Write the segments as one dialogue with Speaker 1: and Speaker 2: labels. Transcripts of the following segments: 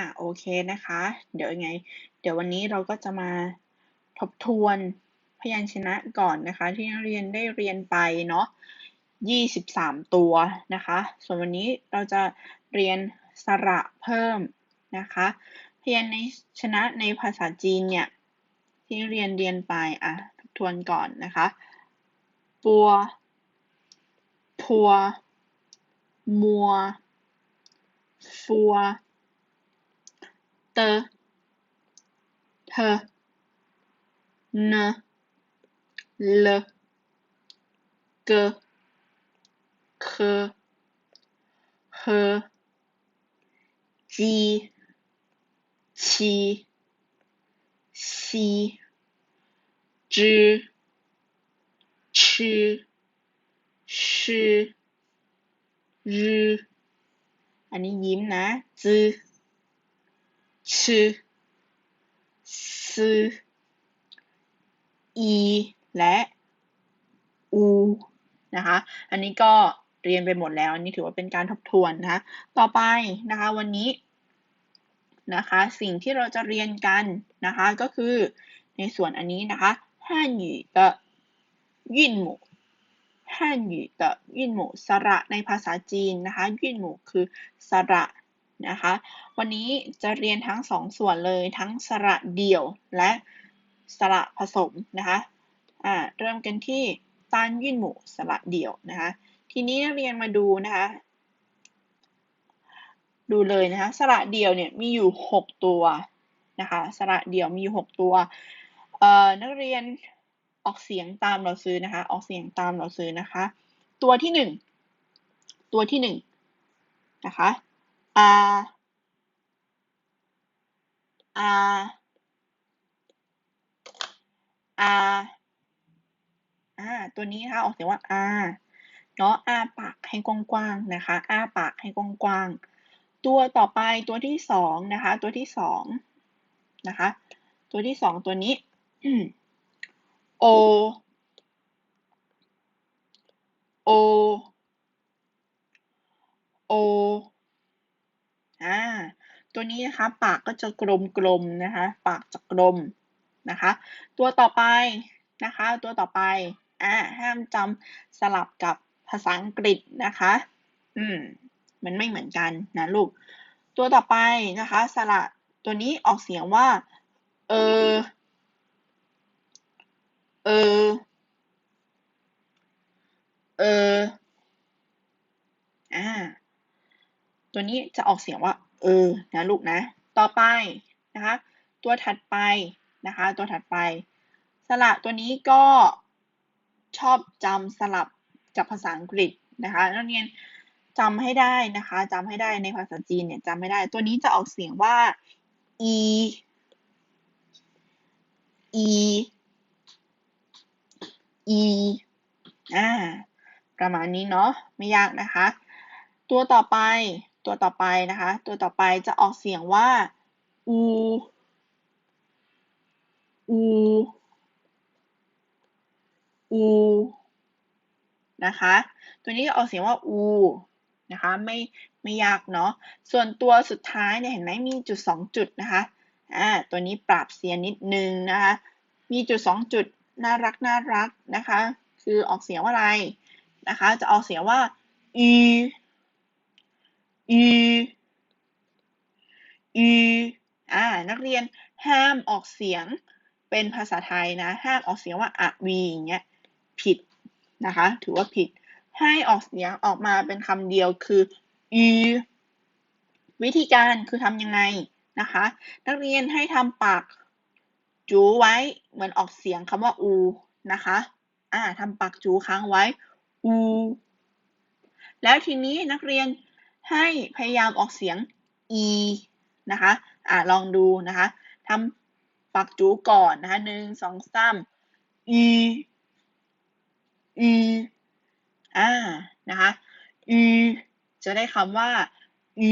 Speaker 1: อะโอเคนะคะ เดี๋ยวยังไง เดี๋ยววันนี้เราก็จะมาทบทวนพยัญชนะก่อนนะคะ ที่นักเรียนได้เรียนไปเนาะ23 ตัวนะคะ ส่วนวันนี้เราจะเรียนสระเพิ่มนะคะ พยัญชนะในภาษาจีนเนี่ยที่เรียนเรียนไปอะทบทวนก่อนนะคะปัวพัว มัว ฟัว เตเธเนเลเกเคเฮจีชีซีจืชื่ชื่รอันนี้ยิ้มนะจื ชื่อซื้ออีและอูนะคะ อันนี้ก็เรียนไปหมดแล้ว อันนี้ถือว่าเป็นการทบทวนนะคะ ต่อไปนะคะวันนี้นะคะ สิ่งที่เราจะเรียนกันนะคะ ก็คือในส่วนอันนี้นะคะ汉语的韵母汉语的韵母สระในภาษาจีนนะคะ韵母คือสระ นะคะ วันนี้จะเรียนทั้งสองส่วนเลยทั้งสระเดี่ยวและสระผสมนะคะอ่าเริ่มกันที่ต้านยื่นหมู่สระเดี่ยวนะคะ ทีนี้นักเรียนมาดูนะคะ ดูเลยนะคะ สระเดี่ยวเนี่ยมีอยู่ 6 ตัวนะคะสระเดี่ยวมีอยู่ 6 ตัวเอ่อนักเรียนออกเสียงตามเราซื้อนะคะ ออกเสียงตามเราซื้อนะคะ ตัวที่ 1 ตัวที่ 1 นะคะ R R R อ่า ตัวนี้นะคะ ออกเสียงว่า R เนาะอ้าปากให้กว้างๆนะคะอ้าปากให้กว้างๆ ตัวต่อไปตัวที่สองนะคะ ตัวที่สองนะคะ ตัวที่สองตัวนี้ O O O อ่า ตัวนี้นะคะปากก็จะกลมๆนะคะ ปากจะกลมนะคะ ตัวต่อไปนะคะ ตัวต่อไปอ่าห้ามจำสลับกับภาษาอังกฤษนะคะ อืม มันไม่เหมือนกันนะลูก ตัวต่อไปนะคะ สระตัวนี้ออกเสียงว่า เออ เออ เออ อ่า ตัวนี้จะออกเสียงว่า เออ นะลูกนะ ต่อไปนะคะ ตัวถัดไปนะคะ ตัวถัดไป สระตัวนี้ก็ชอบจำสลับกับภาษาอังกฤษนะคะนักเรียนจำให้ได้นะคะจำให้ได้ในภาษาจีนเนี่ยจำไม่ได้ ตัวนี้จะออกเสียงว่า e e e อ่าประมาณนี้เนาะไม่ยากนะคะ ตัวต่อไป ตัวต่อไปนะคะ ตัวต่อไปจะออกเสียงว่าอูอูอูนะคะ ตัวนี้จะออกเสียงว่าอูนะคะ ไม่ไม่ยากเนาะ ส่วนตัวสุดท้ายเนี่ยเห็นไหมมีจุดสองจุดนะคะ อ่า ตัวนี้ปรับเสียงนิดนึงนะคะ มีจุดสองจุดน่ารักน่ารักนะคะ คือออกเสียงว่าอะไรนะคะ จะออกเสียงว่าอี อือือ่า นักเรียนห้ามออกเสียงเป็นภาษาไทยนะ ห้ามออกเสียงว่าอะวีอย่างเงี้ยผิดนะคะ ถือว่าผิด ให้ออกเสียงออกมาเป็นคำเดียวคืออืวิธีการคือทำยังไงนะคะ นักเรียนให้ทำปากจูไว้เหมือนออกเสียงคำว่าอูนะคะ อ่าทำปากจูค้างไว้อูแล้วทีนี้นักเรียน ให้พยายามออกเสียง e นะคะอ่าลองดูนะคะทำปักจูก่อนนะคะหนึ่งสองสาม e e อ่านะคะ e จะได้คำว่า e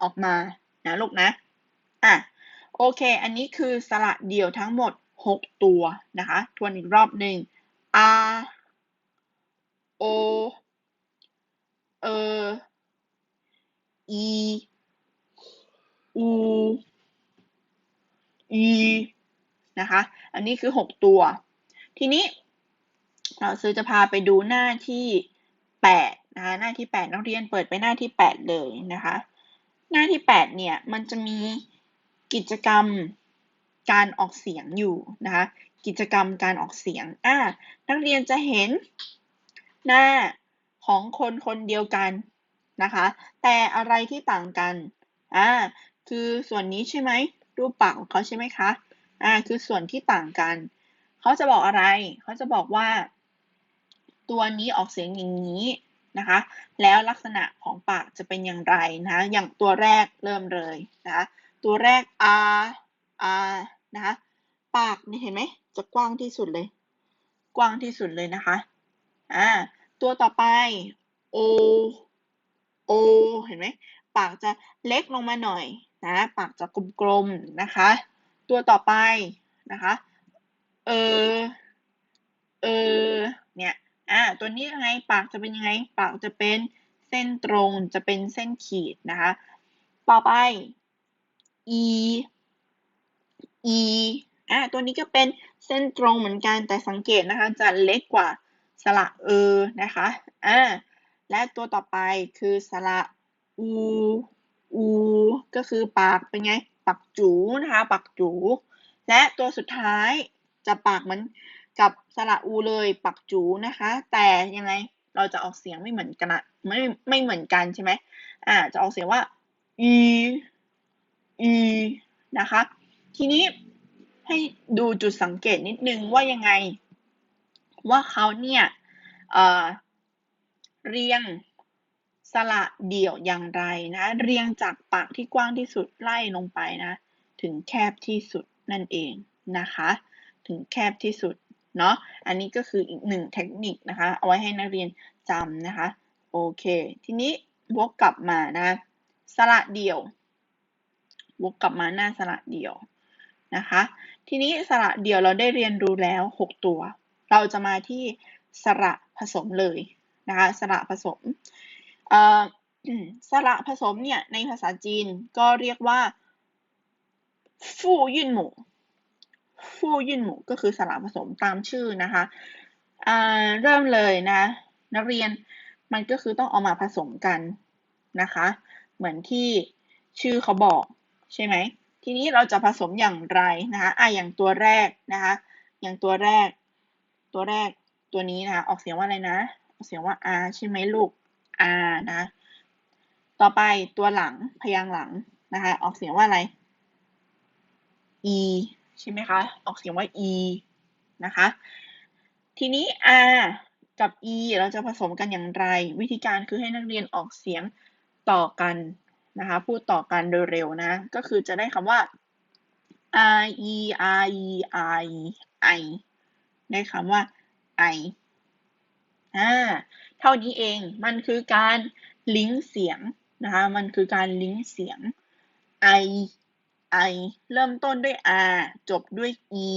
Speaker 1: ออกมานะลูกนะอะโอเค อันนี้คือสระเดี่ยวทั้งหมด 6 ตัวนะคะทวนอีกรอบหนึ่ง r o เอ e อูอีนะคะ อันนี้คือหกตัว ทีนี้ เราซื้อจะพาไปดูหน้าที่แปดนะคะ หน้าที่แปดนักเรียนเปิดไปหน้าที่แปดเลยนะคะ หน้าที่แปดเนี่ย มันจะมีกิจกรรมการออกเสียงอยู่นะคะ กิจกรรมการออกเสียง อ่า นักเรียนจะเห็นหน้าของคนคนเดียวกัน นะคะ แต่อะไรที่ต่างกันอ่าคือส่วนนี้ใช่ไหมรูปปากของเขาใช่ไหมคะอ่าคือส่วนที่ต่างกัน เขาจะบอกอะไร เขาจะบอกว่า ตัวนี้ออกเสียงอย่างนี้นะคะ แล้วลักษณะของปากจะเป็นอย่างไรนะอย่างตัวแรกเริ่มเลยนะคะตัวแรก r r นะคะปากนี่เห็นไหมจะกว้างที่สุดเลย กว้างที่สุดเลยนะคะอ่าตัวต่อไป o o เห็นไหมปากจะเล็กลงมาหน่อยนะปากจะกลมๆนะคะ ตัวต่อไปนะคะเออเออเนี่ยอ่าตัวนี้ยังไงปากจะเป็นยังไง ปากจะเป็นเส้นตรงจะเป็นเส้นขีดนะคะต่อไป e e อ่าตัวนี้ก็เป็นเส้นตรงเหมือนกันแต่สังเกตนะคะ จะเล็กกว่าสระเออนะคะอ่า และตัวต่อไปคือสระอู อู ก็คือปากเป็นไง ปากจูนะคะปากจู และตัวสุดท้ายจะปากเหมือนกับสระอูเลยปากจูนะคะ แต่ยังไงเราจะออกเสียงไม่เหมือนกันไม่ไม่เหมือนกันใช่ไหมอ่าจะออกเสียงว่า e e นะคะ ทีนี้ให้ดูจุดสังเกตนิดนึงว่ายังไง ว่าเขาเนี่ยเอ่อ เรียงสระเดี่ยวอย่างไรนะ เรียงจากปากที่กว้างที่สุดไล่ลงไปนะ ถึงแคบที่สุดนั่นเองนะคะ ถึงแคบที่สุดเนาะ อันนี้ก็คืออีกหนึ่งเทคนิคนะคะ เอาไว้ให้นักเรียนจำนะคะ โอเค ทีนี้วกกลับมานะ สระเดี่ยว วกกลับมาหน้าสระเดี่ยวนะคะ ทีนี้สระเดี่ยวเราได้เรียนรู้แล้ว 6 ตัว เราจะมาที่สระผสมเลย นะคะสระผสมสระผสมเนี่ยในภาษาจีนก็เรียกว่าฟู่ยื่นหมูฟู่ยื่นหมูก็คือสระผสมตามชื่อนะคะเริ่มเลยนะนักเรียนมันก็คือต้องเอามาผสมกันนะคะ เหมือนที่ชื่อเขาบอกใช่ไหมทีนี้เราจะผสมอย่างไรนะคะอะอย่างตัวแรกนะคะ อย่างตัวแรก ตัวแรกตัวนี้นะคะออกเสียงว่าอะไรนะ เสียงว่า r ใช่ไหมลูก r นะ ต่อไปตัวหลังพยางหลังนะคะ ออกเสียงว่าอะไร e ใช่ไหมคะ ออกเสียงว่า e นะคะ ทีนี้ r กับ e เราจะผสมกันอย่างไร วิธีการคือให้นักเรียนออกเสียงต่อกันนะคะ พูดต่อกันโดยเร็วนะ ก็คือจะได้คำว่า r e r e r e i ได้คำว่า i อ่าเท่านี้เองมันคือการลิงก์เสียงนะคะมันคือการลิงก์เสียง i i เริ่มต้นด้วย r จบด้วย e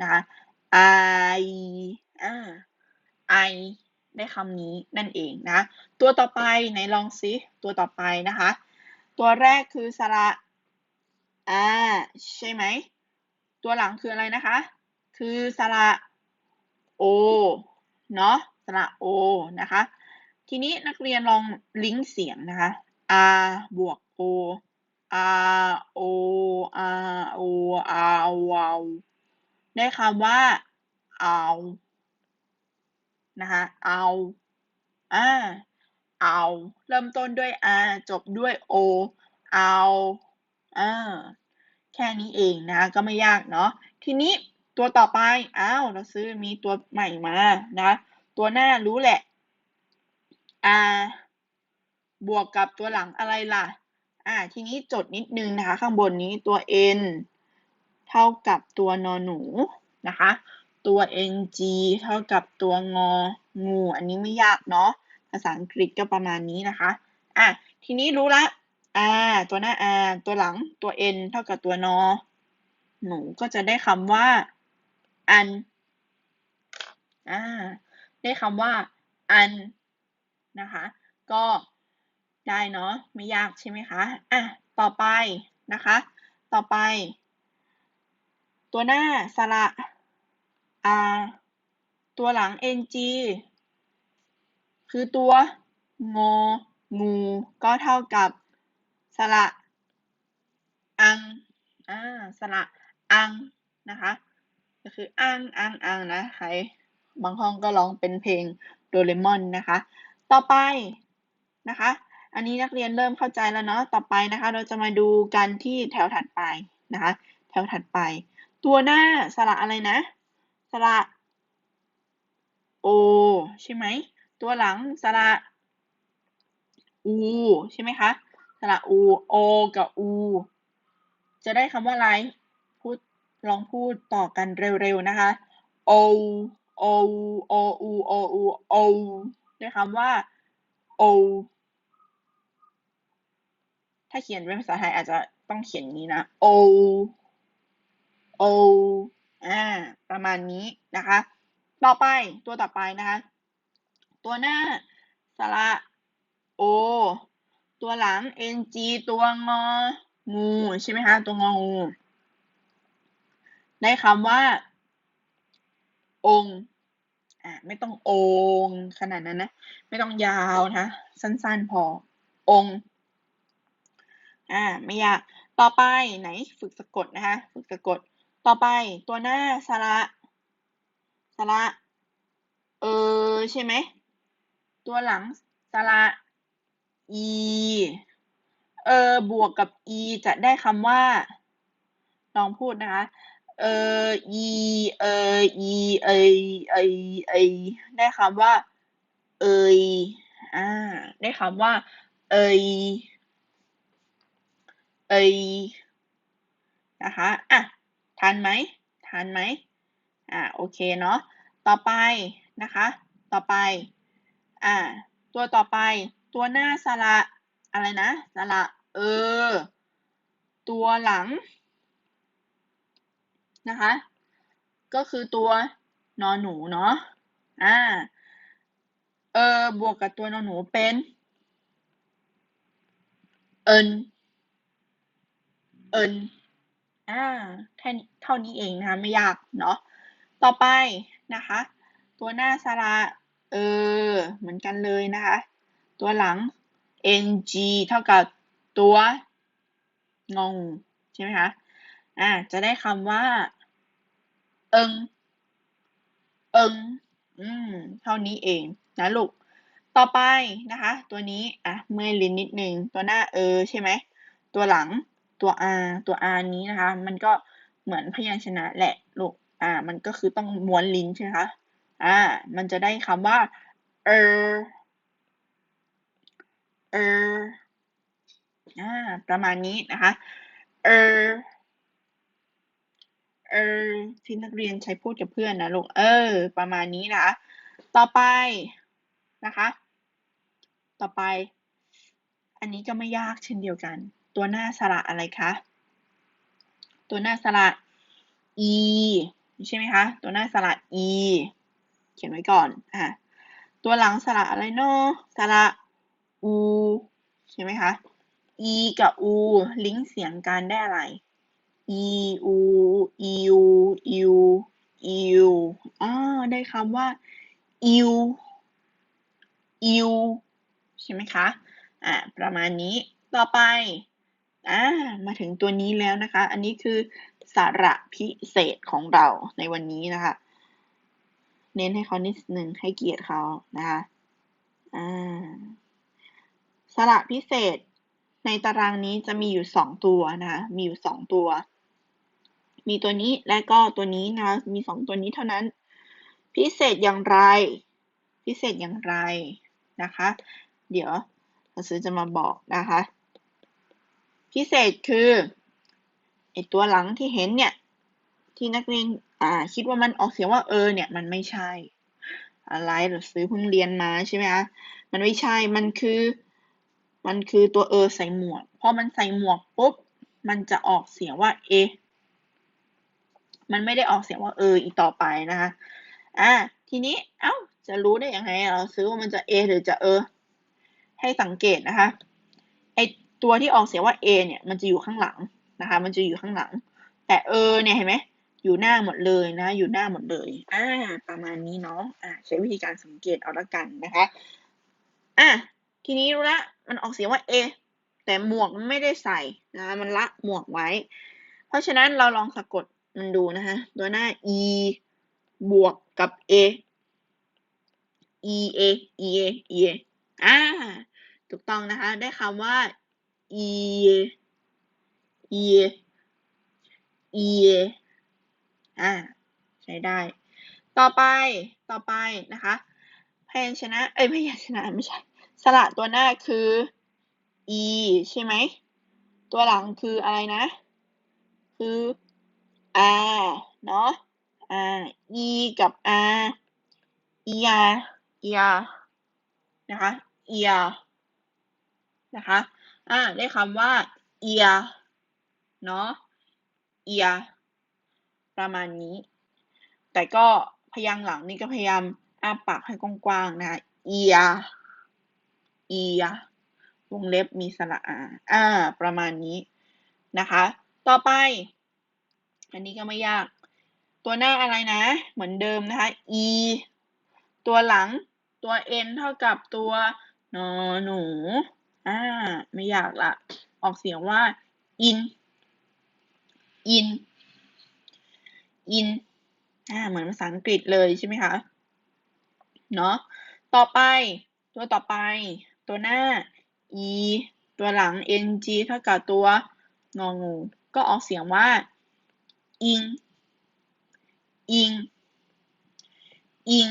Speaker 1: นะคะ i อ่า i ได้คำนี้นั่นเองนะ ตัวต่อไปไหนลองซิตัวต่อไปนะคะ ตัวแรกคือสระ a ใช่ไหม ตัวหลังคืออะไรนะคะ คือสระ o เนาะ สระ o นะคะ ทีนี้นักเรียนลองลิงก์เสียงนะคะ r บวก o r o r o r w ได้คำว่าเอานะคะเอาอ่าเอาเริ่มต้นด้วย r จบด้วย o เอาอ่าแค่นี้เองนะก็ไม่ยากเนาะทีนี้ตัวต่อไป อ้าว เราซื้อมีตัวใหม่มานะ ตัวหน้ารู้แหละ r บวกกับตัวหลังอะไรล่ะ อ่า ทีนี้จดนิดนึงนะคะ ข้างบนนี้ตัว n เท่ากับตัวนอนหนูนะคะ ตัว ng เท่ากับตัวงองู อันนี้ไม่ยากเนาะ ภาษาอังกฤษก็ประมาณนี้นะคะ อะ ทีนี้รู้ละ r ตัวหน้า r ตัวหลังตัว n เท่ากับตัวนอ หนูก็จะได้คำว่า อัน อ่า ได้คำว่าอันนะคะ ก็ได้เนาะไม่ยากใช่ไหมคะอะต่อไปนะคะ ต่อไป ตัวหน้าสระ r ตัวหลัง ng คือตัวงองูก็เท่ากับสระอังอ่าสระอังนะคะ ก็คืออังอังอังนะใคร บางห้องก็ร้องเป็นเพลงโดเรมอนนะคะ ต่อไปนะคะ อันนี้นักเรียนเริ่มเข้าใจแล้วเนาะ ต่อไปนะคะ เราจะมาดูกันที่แถวถัดไปนะคะ แถวถัดไป ตัวหน้าสระอะไรนะ สระโอใช่ไหม ตัวหลังสระอูใช่ไหมคะสระอูโอกับอู จะได้คำว่าอะไรพูดลองพูดต่อกันเร็วๆนะคะ โอ โอโออูโออูโอได้คำว่าโอถ้าเขียนเป็นภาษาไทยอาจจะต้องเขียนนี้นะโอโออ่าประมาณนี้นะคะ ต่อไปตัวต่อไปนะคะ ตัวหน้าสระโอตัวหลัง ng ตัวงองูใช่ไหมคะตัวงองู ได้คำว่า องค์อ่าไม่ต้ององขนาดนั้นนะ ไม่ต้องยาวนะ สั้นๆพอองค์อ่าไม่ยากต่อไปไหนฝึกสะกดนะคะ ฝึกสะกด ต่อไปตัวหน้าสระสระเออใช่ไหมตัวหลังสระ e เออบวกกับ e จะได้คำว่าลองพูดนะคะ เออ e เออ e เอยเอยเอยได้คำว่า เอยอ่าได้คำว่า เอยเอยนะคะอะทันไหมทันไหมอ่าโอเคเนาะต่อไปนะคะ ต่อไปอ่าตัวต่อไป ตัวหน้าสระอะไรนะสระเออ ตัวหลัง นะคะ ก็คือตัวนอนหนูเนาะอ่าเออบวกกับตัวนอนหนูเป็นเอินเอินอ่าแค่นี้เท่านี้เองนะคะไม่ยากเนาะต่อไปนะคะ ตัวหน้าสระเออเหมือนกันเลยนะคะ ตัวหลัง ng เท่ากับตัวงงใช่ไหมคะอ่าจะได้คำว่า เอิง เอิง อืม เท่านี้เองนะลูก ต่อไปนะคะ ตัวนี้ อะ เมื่อยลิ้นนิดนึง ตัวหน้าเออใช่ไหม ตัวหลัง ตัว r ตัว r นี้นะคะ มันก็เหมือนพยัญชนะแหละลูก อ่า มันก็คือต้องม้วนลิ้นใช่ไหมคะ อ่า มันจะได้คำว่า เออ เออ อ่า ประมาณนี้นะคะ เออ เออที่นักเรียนใช้พูดกับเพื่อนนะลูกเออ ประมาณนี้นะต่อไปนะคะ ต่อไป อันนี้ก็ไม่ยากเช่นเดียวกัน ตัวหน้าสระอะไรคะตัวหน้าสระ e ใช่ไหมคะ ตัวหน้าสระ e เขียนไว้ก่อนอะตัวหลังสระอะไรเนาะสระ u ใช่ไหมคะ e กับ u ลิงก์เสียงกันได้อะไร e u e u e u e u อ่าได้คำว่า e u e u ใช่ไหมคะอ่าประมาณนี้ต่อไปอ่ามาถึงตัวนี้แล้วนะคะ อันนี้คือสาระพิเศษของเราในวันนี้นะคะ เน้นให้เขานิดหนึ่งให้เกียรติเขานะคะอ่าสระพิเศษในตารางนี้จะมีอยู่สองตัวนะคะมีอยู่สองตัว มีตัวนี้และก็ตัวนี้นะคะมีสองตัวนี้เท่านั้น พิเศษอย่างไร พิเศษอย่างไรนะคะ เดี๋ยวเราซื้อจะมาบอกนะคะ พิเศษคือไอตัวหลังที่เห็นเนี่ยที่นักเรียนอ่าคิดว่ามันออกเสียงว่าเออเนี่ยมันไม่ใช่ อะไรเราซื้อเพิ่งเรียนมาใช่ไหมคะมันไม่ใช่มันคือมันคือตัวเออใส่หมวกพอมันใส่หมวกปุ๊บมันจะออกเสียงว่าเอ มันไม่ได้ออกเสียงว่าเอออีกต่อไปนะคะอ่าทีนี้เอ้าจะรู้ได้ยังไงเราซื้อว่ามันจะเอหรือจะเออ ให้สังเกตนะคะไอตัวที่ออกเสียงว่า A เนี่ยมันจะอยู่ข้างหลังนะคะ มันจะอยู่ข้างหลัง แต่เออเนี่ยเห็นไหมอยู่หน้าหมดเลยนะ อยู่หน้าหมดเลย อ่า ประมาณนี้เนาะอ่าใช้วิธีการสังเกตเอาละกันนะคะ อะทีนี้รู้ละมันออกเสียงว่าเอแต่หมวกมันไม่ได้ใส่นะมันละหมวกไว้ เพราะฉะนั้นเราลองสะกด มันดูนะคะ ตัวหน้า e บวกกับ a e a e a e a อ่า ถูกต้องนะคะ ได้คำว่า e a e e อ่า ใช้ได้ ต่อไป ต่อไปนะคะ พยัญชนะ เอ้ย พยัญชนะไม่ใช่ สระตัวหน้าคือ e ใช่ไหม ตัวหลังคืออะไรนะ คือ r เนาะ r e กับ r e r e r นะคะ e r นะคะ อ่า ได้คำว่า ear เนาะ ear ประมาณนี้ แต่ก็พยางหลังนี่ก็พยายามอ้าปากให้กว้างๆ นะคะ ear ear วงเล็บมีสระอาอ่า ประมาณนี้นะคะ ต่อไป อันนี้ก็ไม่ยาก ตัวหน้าอะไรนะ เหมือนเดิมนะคะ e ตัวหลังตัว n เท่ากับตัวนอหนูอ่าไม่ยากละ ออกเสียงว่า in in in อ่าเหมือนภาษาอังกฤษเลยใช่ไหมคะ เนาะต่อไป ตัวต่อไป ตัวหน้า e ตัวหลัง ng เท่ากับตัวงองู ก็ออกเสียงว่า ing ing ing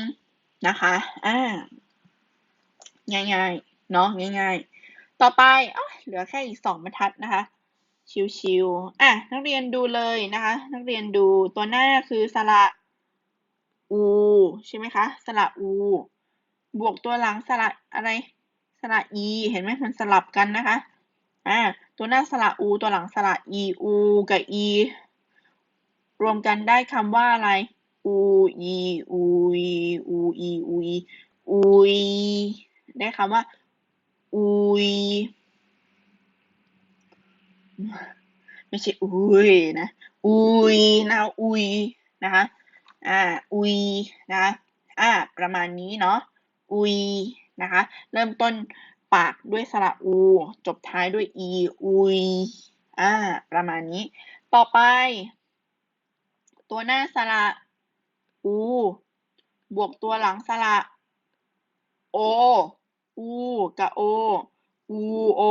Speaker 1: นะคะอ่าง่ายๆเนาะง่ายๆ ต่อไปอเหลือแค่อีกสองบรรทัดนะคะ ชิวๆอะนักเรียนดูเลยนะคะ นักเรียนดูตัวหน้าคือสระอูใช่ไหมคะสระอู บวกตัวหลังสระอะไรสระอีเห็นไหมมันสลับกันนะคะอ่าตัวหน้าสระอูตัวหลังสระอีอูกับอี รวมกันได้คำว่าอะไร อูอีอูอีอูอีอูอีอูยได้คำว่าอุยไม่ใช่อุยนะอุยนะอุยนะคะอ่าอุยนะคะอ่าประมาณนี้เนาะอุยนะคะ เริ่มต้นปากด้วยสระอู จบท้ายด้วยอีอุยอ่าประมาณนี้ ต่อไป ตัวหน้าสระอู บวกตัวหลังสระโอ อูกับโอ อูโอ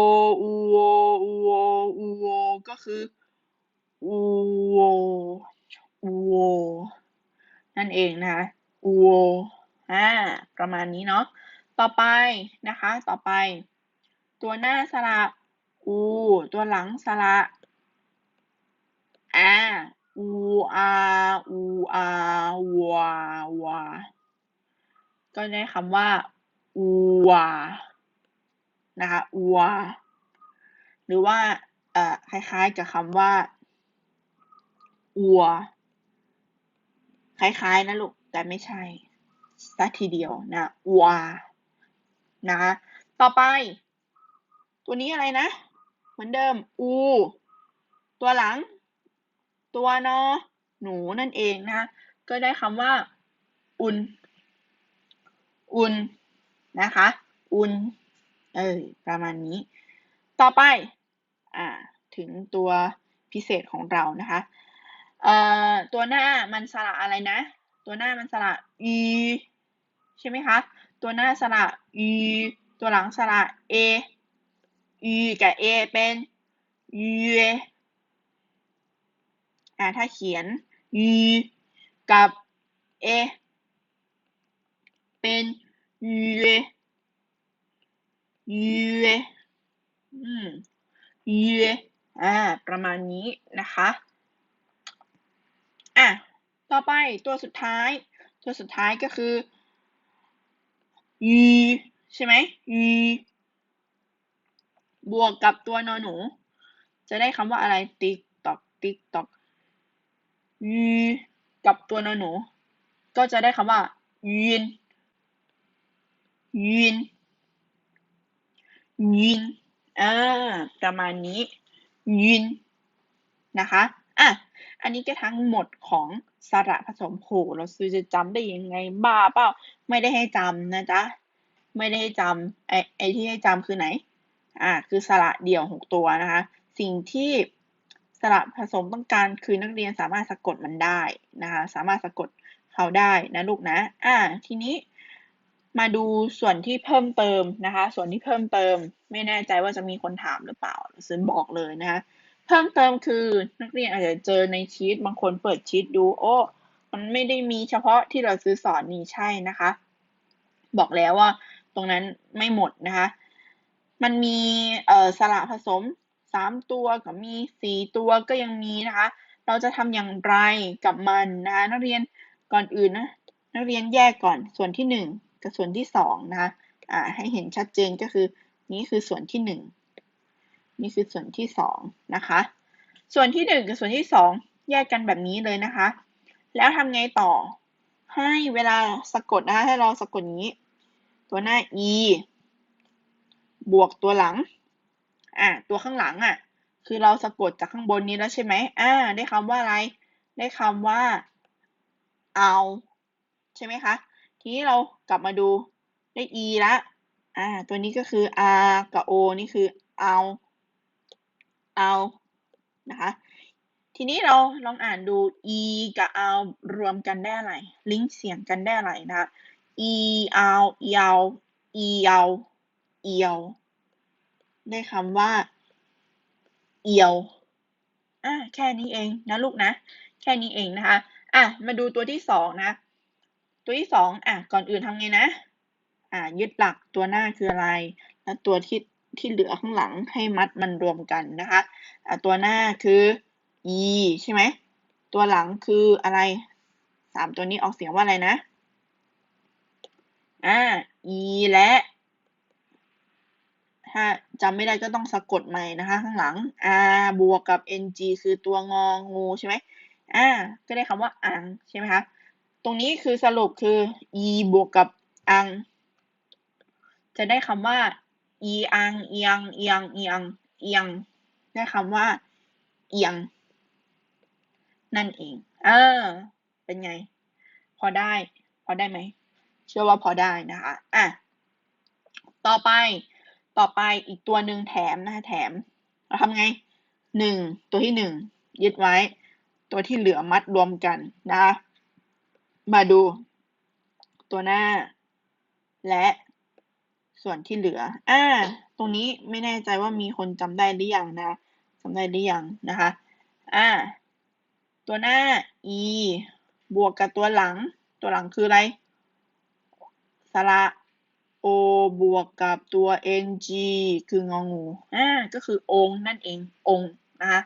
Speaker 1: อูโอ อูโอ อูโอ ก็คือ อูโอ อูโอ นั่นเองนะคะอูโออ่า ประมาณนี้เนาะ ต่อไปนะคะ ต่อไป ตัวหน้าสระอู ตัวหลังสระอ่า อูอาอูอาวาวาก็ได้คำว่าอูวานะคะอูวาหรือว่าเอ่อคล้ายๆกับคำว่าอัวคล้ายๆนะลูกแต่ไม่ใช่สักทีเดียวนะอัวนะคะต่อไป ตัวนี้อะไรนะ เหมือนเดิมอูตัวหลัง ตัวนอหนูนั่นเองนะก็ได้คำว่า อุนอุนนะคะ อุนเออประมาณนี้ ต่อไปอ่าถึงตัวพิเศษของเรานะคะเอ่อตัวหน้ามันสระอะไรนะ ตัวหน้ามันสระ e ใช่ไหมคะ ตัวหน้าสระ e ตัวหลังสระ a e กับ a เป็น e อ่ถ้าเขียน e กับ a เป็นเยเยอืมเอ่าประมาณนี้นะคะอะต่อไปตัวสุดท้าย ตัวสุดท้ายก็คือยีใช่ไหมยีบวกกับตัวนอนหนู จะได้คำว่าอะไรติ๊กตอกติ๊กตอก ยีกับตัวนอนหนู ก็จะได้คำว่ายีนยินยินอ่าประมาณนี้ยินนะคะอะอันนี้ก็ทั้งหมดของสระผสมโหเราซื้อจะจำได้ยังไงบ้าเปล่าไม่ได้ให้จำนะจ๊ะไม่ได้ให้จำไอไอที่ให้จำคือไหนอ่าคือสระเดี่ยวหกตัวนะคะ สิ่งที่ สระผสมต้องการคือนักเรียนสามารถสะกดมันได้นะคะ สามารถสะกดเขาได้นะลูกนะ อ่า ทีนี้มาดูส่วนที่เพิ่มเติมนะคะ ส่วนที่เพิ่มเติม ไม่แน่ใจว่าจะมีคนถามหรือเปล่าซื้อบอกเลยนะคะ เพิ่มเติมคือนักเรียนอาจจะเจอในชีตบางคนเปิดชีตดู โอ้มันไม่ได้มีเฉพาะที่เราซื้อสอนนี่ใช่นะคะ บอกแล้วว่าตรงนั้นไม่หมดนะคะ มันมีเออสระผสม สามตัวกับมีสี่ตัวก็ยังมีนะคะ เราจะทำอย่างไรกับมันนะคะนักเรียนก่อนอื่นนะนักเรียนแยกก่อนส่วนที่หนึ่งกับส่วนที่สองนะคะอ่าให้เห็นชัดเจนก็คือ นี่คือส่วนที่หนึ่งนี่คือส่วนที่สองนะคะ ส่วนที่หนึ่งกับส่วนที่สองแยกกันแบบนี้เลยนะคะ แล้วทำไงต่อ ให้เวลาสะกดนะคะให้เราสะกดนี้ ตัวหน้า e บวกตัวหลัง อ่าตัวข้างหลังอะ คือเราสะกดจากข้างบนนี้แล้วใช่ไหมอ่า ได้คำว่าอะไร ได้คำว่าเอา ใช่ไหมคะ ทีนี้เรากลับมาดูได้ e ละอ่า ตัวนี้ก็คือ r กับ o นี่คือเอา เอานะคะ ทีนี้เราลองอ่านดู e กับเอารวมกันได้อะไร ลิงก์เสียงกันได้อะไรนะคะ e เอา e เอา e เอาเอียว ได้คำว่า เอียว อ่าแค่นี้เองนะลูกนะ แค่นี้เองนะคะ อะ มาดูตัวที่สองนะ ตัวที่สองอะ ก่อนอื่นทำไงนะ อ่ายึดหลักตัวหน้าคืออะไร แล้วตัวที่ที่เหลือข้างหลังให้มัดมันรวมกันนะคะ อะ ตัวหน้าคือ e ใช่ไหม ตัวหลังคืออะไร สามตัวนี้ออกเสียงว่าอะไรนะ อ่า e และ ถ้าจำไม่ได้ก็ต้องสะกดใหม่นะคะ ข้างหลัง r บวกกับ ng คือตัวงองูใช่ไหมอ่าก็ได้คำว่าอังใช่ไหมคะ ตรงนี้คือสรุปคือ e บวกกับอัง จะได้คำว่า e อังเอียงเอียงเอียงเอียง ได้คำว่า เอียง นั่นเองเออเป็นไง พอได้ พอได้ไหม เชื่อว่าพอได้นะคะ อะ ต่อไป ต่อไปอีกตัวหนึ่งแถมนะคะแถม เราทำไงหนึ่งตัวที่หนึ่งยึดไว้ ตัวที่เหลือมัดรวมกันนะคะมาดู ตัวหน้า และส่วนที่เหลือ อ่า ตรงนี้ไม่แน่ใจว่ามีคนจำได้หรือยังนะจำได้หรือยังนะคะ อ่า ตัวหน้า e บวกกับตัวหลัง ตัวหลังคืออะไรสระ o บวกกับตัว ng คืององูอ่าก็คือองค์นั่นเององค์นะคะ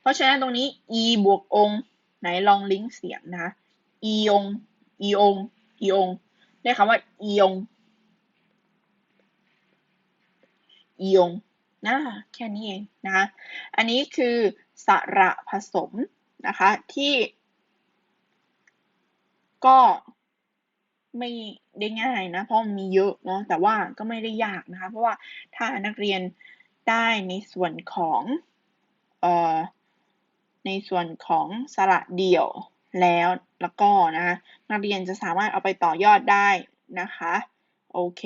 Speaker 1: เพราะฉะนั้นตรงนี้ e บวกองค์ไหนลองลิงก์เสียงนะคะ e อง e อง e องได้คำว่า e อง e องนะแค่นี้เองนะคะอันนี้คือสระผสมนะคะที่ก็ ไม่ได้ง่ายนะ เพราะมีเยอะเนาะแต่ว่าก็ไม่ได้ยากนะคะ เพราะว่าถ้านักเรียนได้ในส่วนของเอ่อในส่วนของสระเดี่ยวแล้วแล้วก็นะคะนักเรียนจะสามารถเอาไปต่อยอดได้นะคะ โอเค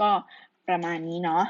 Speaker 1: ก็ประมาณนี้เนาะ